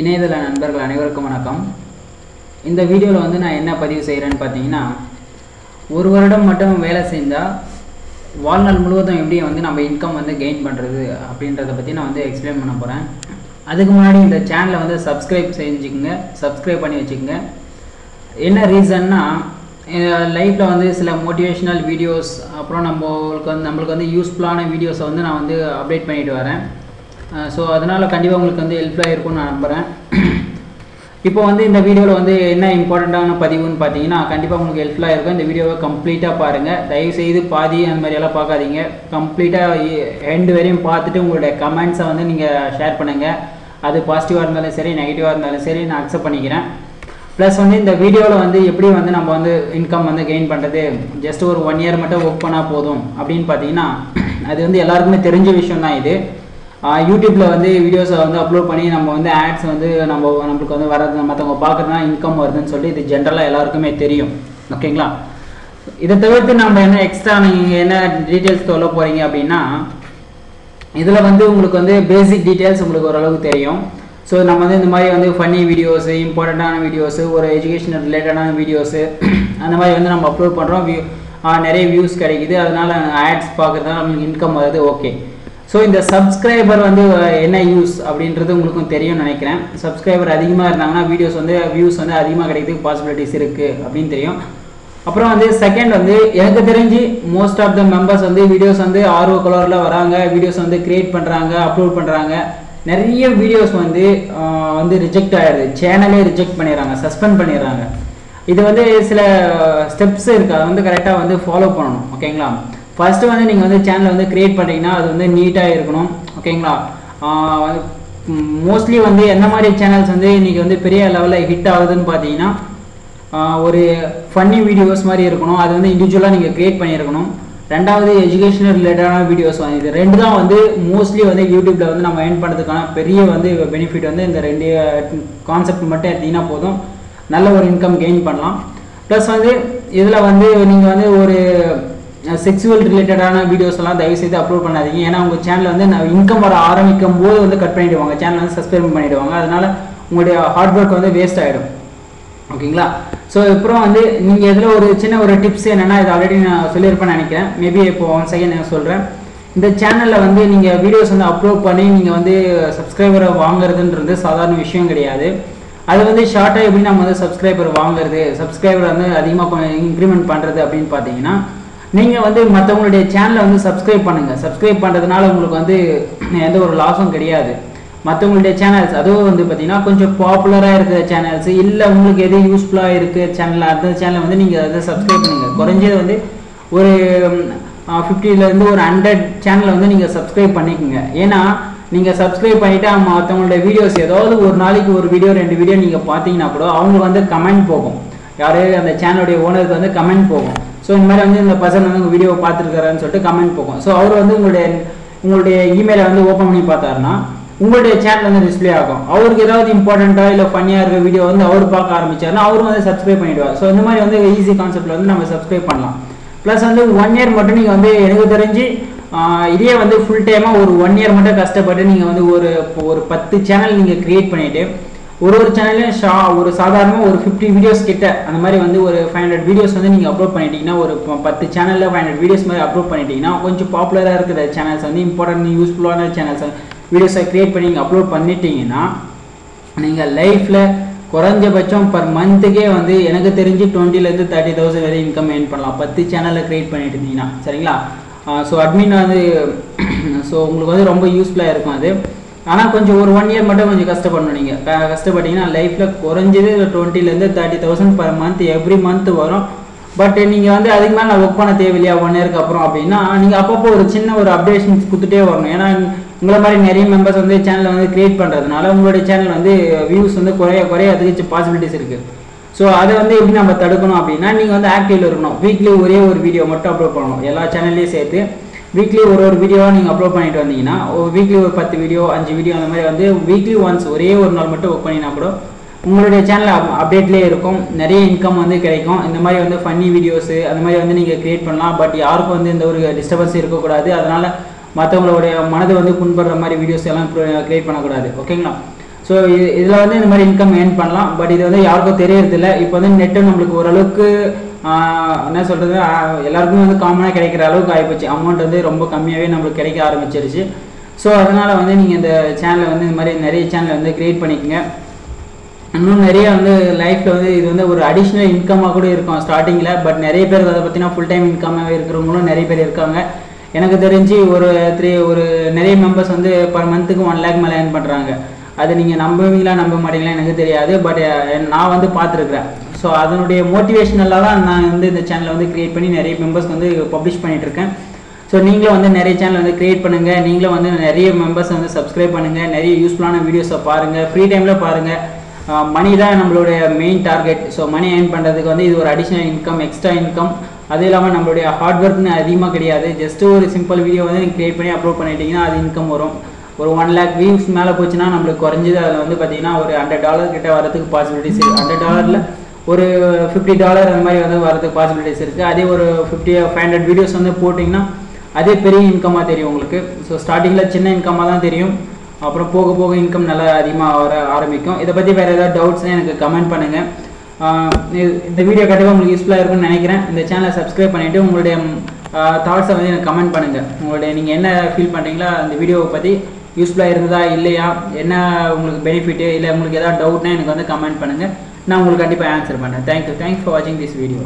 இணையதள நண்பர்கள் அனைவருக்கும் வணக்கம். இந்த வீடியோவில் வந்து நான் என்ன பதிவு செய்கிறேன்னு பார்த்தீங்கன்னா ஒரு வருடம் மட்டும் வேலை செஞ்சால் வாழ்நாள் முழுவதும் எப்படி வந்து நம்ம இன்கம் வந்து கெயின் பண்ணுறது அப்படின்றத பற்றி நான் வந்து எக்ஸ்பிளைன் பண்ண போகிறேன் அதுக்கு முன்னாடி இந்த சேனலை வந்து சப்ஸ்கிரைப் செஞ்சுக்கோங்க சப்ஸ்கிரைப் பண்ணி வச்சுக்கோங்க. என்ன ரீசன்னா லைஃப்பில் வந்து சில மோட்டிவேஷ்னல் வீடியோஸ் அப்புறம் நம்மளுக்கு வந்து நம்மளுக்கு வந்து யூஸ்ஃபுல்லான வீடியோஸை வந்து நான் வந்து அப்டேட் பண்ணிட்டு வரேன். ஸோ அதனால் கண்டிப்பாக உங்களுக்கு வந்து ஹெல்ப்ஃபுல்லாக இருக்கும்னு நான் நம்புகிறேன் இப்போ வந்து இந்த வீடியோவில் வந்து என்ன இம்பார்ட்டண்ட்டான பதிவுன்னு பார்த்தீங்கன்னா கண்டிப்பாக உங்களுக்கு ஹெல்ப்ஃபுல்லாக இருக்கும். இந்த வீடியோவை கம்ப்ளீட்டாக பாருங்கள் தயவுசெய்து பாதி அந்த மாதிரியெல்லாம் பார்க்காதீங்க. கம்ப்ளீட்டாக எண்டு வரையும் பார்த்துட்டு உங்களுடைய கமெண்ட்ஸை வந்து நீங்கள் ஷேர் பண்ணுங்கள் அது பாசிட்டிவாக இருந்தாலும் சரி நெகட்டிவாக இருந்தாலும் சரி நான் அக்செப்ட் பண்ணிக்கிறேன். ப்ளஸ் வந்து இந்த வீடியோவில் வந்து எப்படி வந்து நம்ம வந்து இன்கம் வந்து கெயின் பண்ணுறது ஜஸ்ட் ஒரு ஒன் இயர் மட்டும் ஒர்க் பண்ணால் போதும் அப்படின்னு பார்த்தீங்கன்னா அது வந்து எல்லாருக்குமே தெரிஞ்ச விஷயம் தான் இது. யூடியூப்பில் வந்து வீடியோஸை வந்து அப்லோட் பண்ணி நம்ம வந்து ஆட்ஸ் வந்து நம்ம நம்மளுக்கு வந்து வர்றது மற்றவங்க பார்க்குறதுனா இன்கம் வருதுன்னு சொல்லி இது ஜென்ரலாக எல்லாருக்குமே தெரியும். ஓகேங்களா இதை தவிர்த்து நம்ம என்ன எக்ஸ்ட்ரா நீங்கள் என்ன டீட்டெயில்ஸ் சொல்ல போகிறீங்க அப்படின்னா இதில் வந்து உங்களுக்கு வந்து பேசிக் டீட்டெயில்ஸ் உங்களுக்கு ஓரளவுக்கு தெரியும். ஸோ நம்ம வந்து இந்த மாதிரி வந்து ஃபன்னி வீடியோஸு இம்பார்ட்டண்ட்டான வீடியோஸு ஒரு எஜுகேஷன் ரிலேட்டடான வீடியோஸு அந்த மாதிரி வந்து நம்ம அப்லோட் பண்ணுறோம் வியூ நிறைய வியூஸ் கிடைக்குது. அதனால் ஆட்ஸ் பார்க்குறதுனால நம்மளுக்கு இன்கம் வருது. ஓகே ஸோ இந்த சப்ஸ்கிரைபர் வந்து என்ன யூஸ் அப்படின்றது உங்களுக்கும் தெரியும்னு நினைக்கிறேன். சப்ஸ்கிரைபர் அதிகமாக இருந்தாங்கன்னா வீடியோஸ் வந்து வியூஸ் வந்து அதிகமாக கிடைக்கிறதுக்கு பாசிபிலிட்டிஸ் இருக்குது அப்படின்னு தெரியும். அப்புறம் வந்து செகண்ட் வந்து எனக்கு தெரிஞ்சு மோஸ்ட் ஆஃப் த மெம்பர்ஸ் வந்து வீடியோஸ் வந்து ஆர்வ கலரில் வராங்க. வீடியோஸ் வந்து கிரியேட் பண்ணுறாங்க அப்லோட் பண்ணுறாங்க நிறைய வீடியோஸ் வந்து வந்து ரிஜெக்ட் ஆகிடுது சேனலே ரிஜெக்ட் பண்ணிடுறாங்க சஸ்பெண்ட் பண்ணிடுறாங்க. இது வந்து சில ஸ்டெப்ஸ் இருக்குது அதை வந்து கரெக்டாக வந்து ஃபாலோ பண்ணணும். ஓகேங்களா ஃபஸ்ட்டு வந்து நீங்கள் வந்து சேனலை வந்து க்ரியேட் பண்ணுறீங்கன்னா அது வந்து நீட்டாக இருக்கணும். ஓகேங்களா மோஸ்ட்லி வந்து என்ன மாதிரி சேனல்ஸ் வந்து இன்றைக்கி வந்து பெரிய லெவலில் ஹிட் ஆகுதுன்னு பார்த்தீங்கன்னா ஒரு ஃபன்னி வீடியோஸ் மாதிரி இருக்கணும். அது வந்து இண்டிவிஜுவலாக நீங்கள் க்ரியேட் பண்ணியிருக்கணும். ரெண்டாவது எஜுகேஷனல் ரிலேட்டடான வீடியோஸ் வந்து இது ரெண்டு தான் வந்து மோஸ்ட்லி வந்து யூடியூப்பில் வந்து நம்ம ஏர்ன் பண்ணுறதுக்கான பெரிய வந்து பெனிஃபிட் வந்து இந்த ரெண்டு கான்செப்ட் மட்டும் எடுத்திங்கன்னா போதும். நல்ல ஒரு இன்கம் கெயின் பண்ணலாம். ப்ளஸ் வந்து இதில் வந்து நீங்கள் வந்து ஒரு செக்ஸுவல் ரிலேட்டடான வீடியோஸ் எல்லாம் தயவுசெய்து அப்லோட் பண்ணாதீங்க. ஏன்னா உங்கள் சேனல் வந்து நான் இன்கம் வர ஆரம்பிக்கும் போது வந்து கட் பண்ணிவிடுவாங்க சேனல் வந்து சஸ்பெண்ட் பண்ணிவிடுவாங்க அதனால் உங்களுடைய ஹார்ட் ஒர்க் வந்து வேஸ்ட் ஆகிடும் ஓகேங்களா? ஸோ அப்புறம் வந்து நீங்கள் இதில் ஒரு சின்ன ஒரு டிப்ஸ் என்னென்னா இது ஆல்ரெடி நான் சொல்லியிருப்பேன்னு நினைக்கிறேன். மேபி இப்போ ஒன் செகண்ட் நான் சொல்கிறேன் இந்த சேனலில் வந்து நீங்கள் வீடியோஸ் வந்து அப்லோட் பண்ணி நீங்கள் வந்து சப்ஸ்கிரைபரை வாங்குறதுன்றது சாதாரண விஷயம் கிடையாது. அது வந்து ஷார்ட்டாக எப்படி நம்ம வந்து சப்ஸ்கிரைபர் வாங்குறது சப்ஸ்கிரைபர் வந்து அதிகமாக இன்க்ரிமெண்ட் பண்ணுறது அப்படின்னு பார்த்தீங்கன்னா நீங்கள் வந்து மற்றவங்களுடைய சேனலை வந்து சப்ஸ்கிரைப் பண்ணுங்கள் சப்ஸ்கிரைப் பண்ணுறதுனால உங்களுக்கு வந்து எந்த ஒரு லாஸும் கிடையாது. மற்றவங்களுடைய சேனல்ஸ் அதுவும் வந்து பார்த்தீங்கன்னா கொஞ்சம் பாப்புலராக இருக்கிற சேனல்ஸ் இல்லை உங்களுக்கு எது யூஸ்ஃபுல்லாக இருக்குது சேனலாக அந்த சேனலை வந்து நீங்கள் அதை சப்ஸ்கிரைப் பண்ணுங்கள் குறைஞ்சது வந்து ஒரு ஃபிஃப்டிலேருந்து ஒரு ஹண்ட்ரட் சேனலை வந்து நீங்கள் சப்ஸ்கிரைப் பண்ணிக்கோங்க. ஏன்னா நீங்கள் சப்ஸ்கிரைப் பண்ணிவிட்டு மற்றவங்களுடைய வீடியோஸ் ஏதாவது ஒரு நாளைக்கு ஒரு வீடியோ ரெண்டு வீடியோ நீங்கள் பார்த்தீங்கன்னா கூட அவங்களுக்கு வந்து கமெண்ட் போகும். யாரையும் அந்த சேனலுடைய ஓனருக்கு வந்து கமெண்ட் போகும். ஸோ இந்த மாதிரி வந்து இந்த பர்சன் வந்து உங்கள் வீடியோ பார்த்துருக்காருன்னு சொல்லிட்டு கமெண்ட் போகும். ஸோ அவர் வந்து உங்களுடைய உங்களுடைய இமெயிலை வந்து ஓப்பன் பண்ணி பார்த்தாருன்னா உங்களுடைய சேனல் வந்து டிஸ்பிளே ஆகும். அவருக்கு ஏதாவது இம்பார்ட்டண்ட்டாக இல்லை ஃபன்னியாக இருக்க வீடியோ வந்து அவர் பார்க்க ஆரம்பிச்சாருன்னா அவரும் வந்து சப்ஸ்கிரைப் பண்ணிவிடுவார் ஸோ இந்த மாதிரி வந்து ஈஸி கான்செப்ட்டில் வந்து நம்ம சப்ஸ்கிரைப் பண்ணலாம். ப்ளஸ் வந்து ஒன் இயர் மட்டும் நீங்கள் வந்து எனக்கு தெரிஞ்சு இதே வந்து ஃபுல் டைமாக ஒரு ஒன் இயர் மட்டும் கஷ்டப்பட்டு நீங்கள் வந்து ஒரு ஒரு பத்து சேனல் நீங்கள் க்ரியேட் பண்ணிவிட்டு ஒரு ஒரு சேனல்லையும் ஷா ஒரு சாதாரணமாக ஒரு ஃபிஃப்டி வீடியோஸ் கிட்ட அந்த மாதிரி வந்து ஒரு ஃபைவ் ஹண்ட்ரட் வீடியோஸ் வந்து நீங்கள் அப்லோட் பண்ணிட்டீங்கன்னா ஒரு பத்து சேனலில் ஃபைவ் ஹண்ட்ரட் வீடியோஸ் மாதிரி அப்லோட் பண்ணிட்டீங்கன்னா கொஞ்சம் பாப்புலராக இருக்கிற சேனல்ஸ் வந்து இம்பார்ட்டன்ட் யூஸ்ஃபுல்லான சேனல்ஸ் வீடியோஸை க்ரியேட் பண்ணி நீங்கள் அப்லோட் பண்ணிட்டீங்கன்னா நீங்கள் லைஃப்பில் குறைஞ்சபட்சம் பர் மந்த்துக்கே வந்து எனக்கு தெரிஞ்சு டுவெண்ட்டிலேருந்து தேர்ட்டி தௌசண்ட் வரை இன்கம் ஏர்ன் பண்ணலாம். பத்து சேனலில் க்ரியேட் பண்ணிட்டு இருந்தீங்கன்னா சரிங்களா? ஸோ அட்மின் வந்து ஸோ உங்களுக்கு வந்து ரொம்ப யூஸ்ஃபுல்லாக இருக்கும் அது. ஆனால் கொஞ்சம் ஒரு ஒன் இயர் மட்டும் கொஞ்சம் கஷ்டப்படணும் நீங்கள் கஷ்டப்பட்டீங்கன்னா லைஃப்பில் குறைஞ்சது டுவெண்ட்டிலேருந்து thirty thousand per month every month வரும். பட் நீங்கள் வந்து அதுக்கு மேலே நான் ஒர்க் பண்ண தேவையில்லையா? ஒன் இயருக்கு அப்புறம் அப்படின்னா நீங்கள் அப்பப்போ ஒரு சின்ன ஒரு அப்டேஷன்ஸ் கொடுத்துட்டே வரணும். ஏன்னா உங்களை மாதிரி நிறைய மெம்பர்ஸ் வந்து சேனலை வந்து கிரியேட் பண்ணுறதுனால உங்களுடைய சேனல் வந்து வியூஸ் வந்து குறைய குறைய அதுக்கு பாசிபிலிட்டிஸ் இருக்குது ஸோ அதை வந்து எப்படி நம்ம தடுக்கணும் அப்படின்னா நீங்கள் வந்து ஆக்டிவில் இருக்கணும். வீக்லி ஒரே ஒரு வீடியோ மட்டும் அப்லோட் பண்ணணும். எல்லா சேனல்லையும் சேர்த்து வீக்லி ஒரு ஒரு வீடியோவாக நீங்கள் அப்லோட் பண்ணிட்டு வந்தீங்கன்னா வீக்லி ஒரு பத்து வீடியோ அஞ்சு வீடியோ அந்த மாதிரி வந்து வீக்லி ஒன்ஸ் ஒரே ஒரு நாள் மட்டும் ஒர்க் பண்ணினா கூட உங்களுடைய சேனல் அப்டேட்லேயே இருக்கும். நிறைய இன்கம் வந்து கிடைக்கும். இந்த மாதிரி வந்து ஃபன்னி வீடியோஸு அந்த மாதிரி வந்து நீங்கள் க்ரியேட் பண்ணலாம். பட் யாருக்கும் வந்து இந்த ஒரு டிஸ்டர்பன்ஸ் இருக்கக்கூடாது. அதனால் மற்றவங்களுடைய மனதை வந்து புண்படுற மாதிரி வீடியோஸ் எல்லாம் க்ரியேட் பண்ணக்கூடாது. ஓகேங்களா ஸோ இது இதில் வந்து இந்த மாதிரி இன்கம் ஏர்ன் பண்ணலாம். பட் இது வந்து யாருக்கும் தெரியறதில்ல. இப்போ வந்து நெட்டு நம்மளுக்கு ஓரளவுக்கு என்ன சொல்கிறது எல்லாருக்குமே வந்து காமனாக கிடைக்கிற அளவுக்கு ஆகிப்போச்சு அமௌண்ட் வந்து ரொம்ப கம்மியாகவே நம்மளுக்கு கிடைக்க ஆரம்பிச்சிருச்சு. ஸோ அதனால் வந்து நீங்கள் இந்த சேனலை வந்து இந்த மாதிரி நிறைய சேனலை வந்து க்ரியேட் பண்ணிக்கங்க. இன்னும் நிறைய வந்து லைஃப்பில் வந்து இது வந்து ஒரு அடிஷ்னல் இன்கமாக கூட இருக்கும் ஸ்டார்டிங்கில் பட் நிறைய பேர் அதை பற்றினா ஃபுல் டைம் இன்கமாக இருக்கிறவங்களும் நிறைய பேர் இருக்காங்க. எனக்கு தெரிஞ்சு ஒரு த்ரீ ஒரு நிறைய மெம்பர்ஸ் வந்து பர் மந்த்துக்கு ஒன் லேக் மேலே ஏர்ன் பண்ணுறாங்க அது நீங்கள் நம்புவீங்களா நம்ப மாட்டீங்களா எனக்கு தெரியாது. பட் நான் வந்து பார்த்துருக்குறேன். ஸோ அதனுடைய மோட்டிவேஷனலாக தான் நான் வந்து இந்த சேனலை வந்து க்ரியேட் பண்ணி நிறைய மெம்பர்ஸ் வந்து பப்ளிஷ் பண்ணிட்டு இருக்கேன் ஸோ நீங்களும் வந்து நிறைய சேனல் வந்து க்ரியேட் பண்ணுங்கள் நீங்களும் வந்து நிறைய மெம்பர்ஸ் வந்து சப்ஸ்கிரைப் பண்ணுங்கள் நிறைய யூஸ்ஃபுல்லான வீடியோஸை பாருங்கள் ஃப்ரீ டைமில் பாருங்கள் மணி தான் நம்மளுடைய main target so money earn பண்ணுறதுக்கு வந்து இது ஒரு அடிஷ்னல் இன்கம் எக்ஸ்ட்ரா இன்கம் அது இல்லாமல் நம்மளுடைய ஹார்ட் ஒர்க்னு அதிகமாக கிடையாது. ஜஸ்ட் ஒரு சிம்பிள் வீடியோ வந்து நீங்கள் க்ரியேட் பண்ணி அப்லோட் பண்ணிட்டீங்கன்னா அது இன்கம் வரும். ஒரு ஒன் லேக் வியூஸ் மேலே போச்சுன்னா நம்மளுக்கு குறைஞ்சது அதில் வந்து பார்த்தீங்கன்னா ஒரு ஹண்ட்ரட் டாலர் கிட்ட வரதுக்கு பாசிபிலிட்டிஸ் இருக்குது ஹண்ட்ரட் டாலரில் ஒரு ஃபிஃப்டி டாலர் அந்த மாதிரி வந்து வரதுக்கு பாசிபிலிட்டிஸ் இருக்குது அதே ஒரு ஃபிஃப்டி ஃபைவ் ஹண்ட்ரட் வீடியோஸ் வந்து போட்டிங்கன்னா அதே பெரிய இன்கமாக தெரியும் உங்களுக்கு. ஸோ ஸ்டார்டிங்கில் சின்ன இன்கமாக தான் தெரியும். அப்புறம் போக போக இன்கம் நல்லா அதிகமாக வர ஆரம்பிக்கும். இதை பற்றி வேறு ஏதாவது டவுட்ஸ்னால் எனக்கு கமெண்ட் பண்ணுங்கள் இந்த வீடியோ கண்டிப்பாக உங்களுக்கு யூஸ்ஃபுல்லாக இருக்கும்னு நினைக்கிறேன். இந்த சேனலை சப்ஸ்கிரைப் பண்ணிவிட்டு உங்களுடைய தாட்ஸை வந்து எனக்கு கமெண்ட் பண்ணுங்கள் உங்களுடைய நீங்கள் என்ன ஃபீல் பண்ணுறீங்களோ அந்த வீடியோவை பற்றி யூஸ்ஃபுல்லாக இருந்ததா இல்லையா? என்ன உங்களுக்கு பெனிஃபிட்டு இல்லை உங்களுக்கு ஏதாவது டவுட்னா எனக்கு வந்து கமெண்ட் பண்ணுங்கள் நான் உங்களுக்கு கண்டிப்பாக ஆன்சர் பண்ணேன். தேங்க்யூ தேங்க்ஸ் ஃபார் வாட்சிங் திஸ் வீடியோ